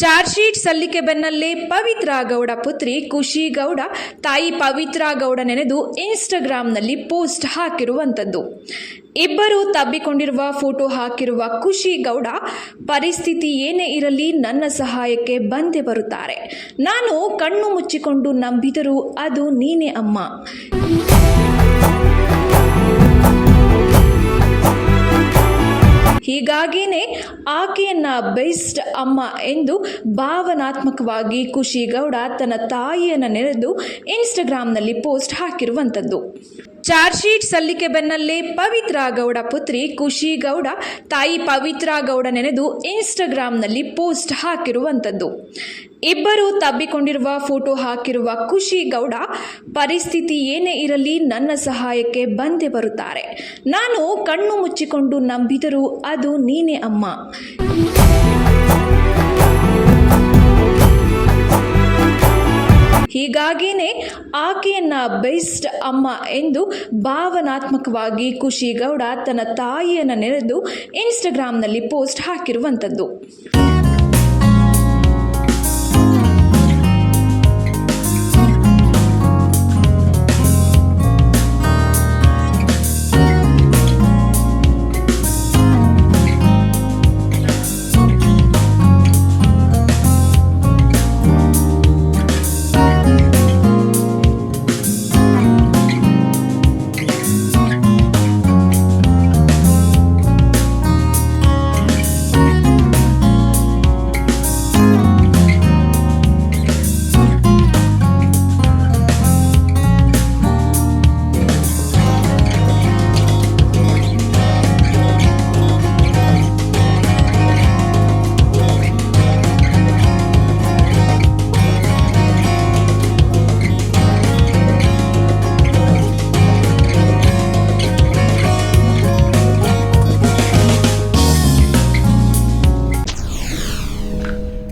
Charge sheet ಸಲ್ಲಿಕೆ ಬೆನ್ನಲ್ಲೇ ಪವಿತ್ರ ಗೌಡ ಪುತ್ರಿ ಖುಷಿ ಗೌಡ, ತಾಯಿ ಪವಿತ್ರ ಗೌಡ ನೆನೆದು ಇನ್ಸ್ಟಾಗ್ರಾಂನಲ್ಲಿ ಪೋಸ್ಟ್ ಹಾಕಿರುವಂಥದ್ದು. ಇಬ್ಬರು ತಬ್ಬಿಕೊಂಡಿರುವ ಫೋಟೋ ಹಾಕಿರುವ ಖುಷಿ ಗೌಡ, ಪರಿಸ್ಥಿತಿ ಏನೇ ಇರಲಿ ನನ್ನ ಸಹಾಯಕ್ಕೆ ಬಂದೇ ಬರುತ್ತಾರೆ. ನಾನು ಕಣ್ಣು ಮುಚ್ಚಿಕೊಂಡು ನಂಬಿದರೂ ಅದು ನೀನೇ ಅಮ್ಮ. ಹೀಗಾಗಿಯೇ ಆಕೆಯನ್ನು ಬೆಸ್ಟ್ ಅಮ್ಮ ಎಂದು ಭಾವನಾತ್ಮಕವಾಗಿ ಖುಷಿ ಗೌಡ ತನ್ನ ತಾಯಿಯನ್ನು ನೆನೆದು ಇನ್ಸ್ಟಾಗ್ರಾಂನಲ್ಲಿ ಪೋಸ್ಟ್ ಹಾಕಿರುವಂಥದ್ದು. ಚಾರ್ಜ್ ಶೀಟ್ ಸಲ್ಲಿಕೆ ಬೆನ್ನಲ್ಲೇ ಪವಿತ್ರ ಗೌಡ ಪುತ್ರಿ ಖುಷಿ ಗೌಡ ತಾಯಿ ಪವಿತ್ರ ಗೌಡ ನೆನೆದು ಇನ್ಸ್ಟಾಗ್ರಾಮ್ನಲ್ಲಿ ಪೋಸ್ಟ್ ಹಾಕಿರುವಂಥದ್ದು. ಇಬ್ಬರು ತಬ್ಬಿಕೊಂಡಿರುವ ಫೋಟೋ ಹಾಕಿರುವ ಖುಷಿ ಗೌಡ, ಪರಿಸ್ಥಿತಿ ಏನೇ ಇರಲಿ ನನ್ನ ಸಹಾಯಕ್ಕೆ ಬಂದೇ ಬರುತ್ತಾರೆ. ನಾನು ಕಣ್ಣು ಮುಚ್ಚಿಕೊಂಡು ನಂಬಿದರೂ ಅದು ನೀನೇ ಅಮ್ಮ. ಹೀಗಾಗಿಯೇ ಆಕೆಯನ್ನ ಬೆಸ್ಟ್ ಅಮ್ಮ ಎಂದು ಭಾವನಾತ್ಮಕವಾಗಿ ಖುಷಿ ಗೌಡ ತನ್ನ ತಾಯಿಯನ್ನು ನೆನೆದು ಇನ್ಸ್ಟಾಗ್ರಾಮ್ನಲ್ಲಿ ಪೋಸ್ಟ್ ಹಾಕಿರುವಂಥದ್ದು.